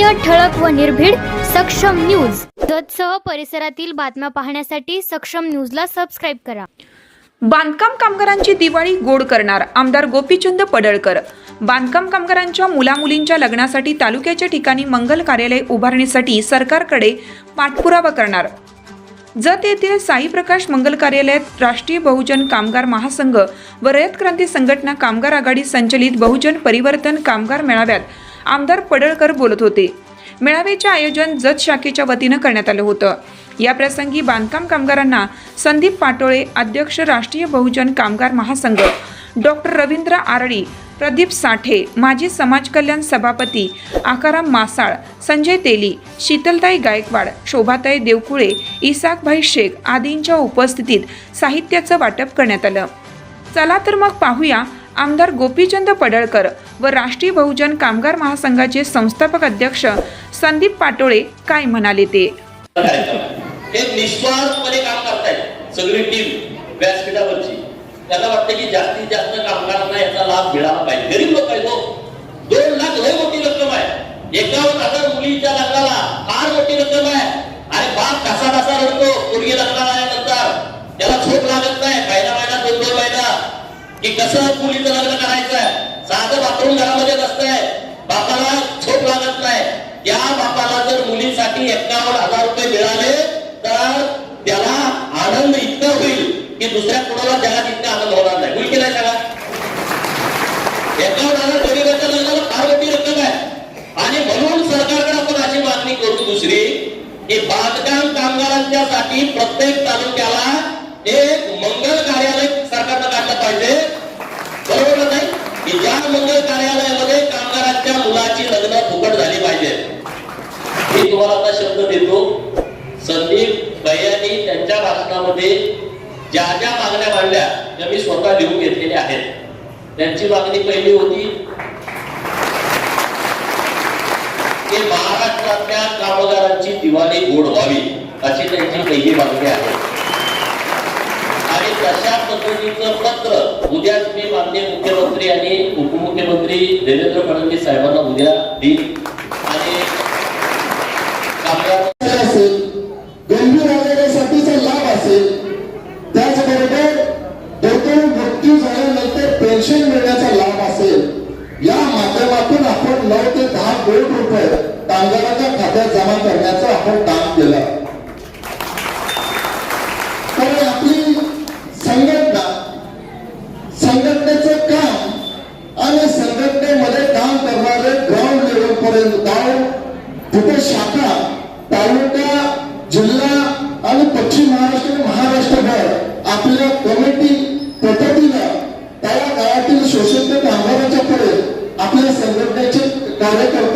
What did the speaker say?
सत्य ठळक व निर्भीड सक्षम न्यूज. जतसह परिसरातील बातम्या पाहण्यासाठी सक्षम न्यूजला सबस्क्राईब करा. बांधकाम कामगारांची दिवाळी गोड करणार आमदार गोपीचंद पडळकर. बांधकाम कामगारांच्या मुलामुलींच्या लग्नासाठी तालुक्याच्या ठिकाणी मंगल कार्यालय उभारण्यासाठी सरकारकडे पाठपुरावा करणार. जत येथील साई प्रकाश मंगल कार्यालयात राष्ट्रीय बहुजन कामगार महासंघ व रयत क्रांती संघटना कामगार आघाडी संचलित बहुजन परिवर्तन कामगार मेळाव्यात आमदार पडळकर बोलत होते. मेळाव्याचे आयोजन जत शाखेच्या वतीनं करण्यात आलं होतं. या प्रसंगी बांधकाम कामगारांना संदीप पाटोळे अध्यक्ष राष्ट्रीय बहुजन कामगार महासंघ doctor Ravindra R D Pradeep Sathe माजी समाज कल्याण सभापती आकाराम मासाळ संजय तेली शीतलताई गायकवाड शोभाताई देवकुळे इसाकभाई शेख आदींच्या उपस्थितीत साहित्याचं वाटप करण्यात आलं. चला तर मग पाहूया आमदार गोपीचंद पडळकर व राष्ट्रीय बहुजन कामगार महासंघाचे संस्थापक अध्यक्ष संदीप पाटोळे काय म्हणाले ते? हे निस्वार्थपणे काम करतायत सगळी टीम व्यासपीठावरची. त्याला वाटतं की जास्तीत जास्त कामगारांना याचा लाभ मिळाला पाहिजे. गरीब लोक आहे हो. दोन लाख लय मोठी रक्कम आहे. एकावन्न हजार मुलीच्या लग्नाला फार मोठी रक्कम आहे. आणि बाप कसा कसा रडतो. मुलगी लग्नाला आल्यानंतर त्याला झोप लागत नाही. पहिला महिना दोन दोन महिना. की कसं मुलीचं लग्न करायचं? आहे साधं बाथरूम घरामध्ये नसतंय बापाला झोप लागत नाही. या बापाला जर मुलीसाठी एकावन्न हजार रुपये मिळाले तर त्याला आनंद इतका होईल की दुसऱ्या कुणाला जगात इतका आनंद होणार नाही. होईल की नाही सांगा एकावन्न हजार गरीबाच्या लग्नाला फार मोठी रक्कम आहे. आणि म्हणून सरकारकडे आपण अशी मागणी करतो दुसरी की बांधकाम कामगारांच्यासाठी प्रत्येक तालुक्याला एक मंगल कार्यालय सरकारनं काढलं पाहिजे बरोबर ना नाही की ज्या मंगल कार्यालयामध्ये कामगारांच्या मुलाची लग्न फुकट झाली पाहिजे. मी तुम्हाला आता शब्द देतो. संदीप भैयानी त्यांच्या भाषणामध्ये ज्या ज्या मागण्या मांडल्या त्या मी स्वतः लिहून घेतलेल्या आहेत. त्यांची मागणी पहिली होती की महाराष्ट्रातल्या कामगारांची दिवाळी गोड व्हावी अशी त्यांची पहिली मागणी आहे. तशा पद्धतीचं पत्र उद्याच मी माननीय मुख्यमंत्री आणि उपमुख्यमंत्री देवेंद्र फडणवीस साहेबांना उद्या देईल आणि कामगार असेल? गंभीर आजारासाठीचा लाभ असेल त्याचबरोबर दुर्दैव मृत्यू झाल्यानंतर पेन्शन मिळण्याचा लाभ असेल या माध्यमातून आपण नऊ ते दहा कोटी रुपये कामगारांच्या खात्यात जमा करण्याचं आपण काम केलं तर आपली संघटना संघटनेचं काम आणि संघटनेमध्ये काम करणारे ग्राउंड लेवल पर्यंत गाव तिथे शाखा तालुका जिल्हा आणि पश्चिम महाराष्ट्र आणि महाराष्ट्रभर आपल्या कमिटी पद्धतीनं त्या काळातील शोषित कामगारांच्या पुढे आपल्या संघटनेचे कार्यकर्ते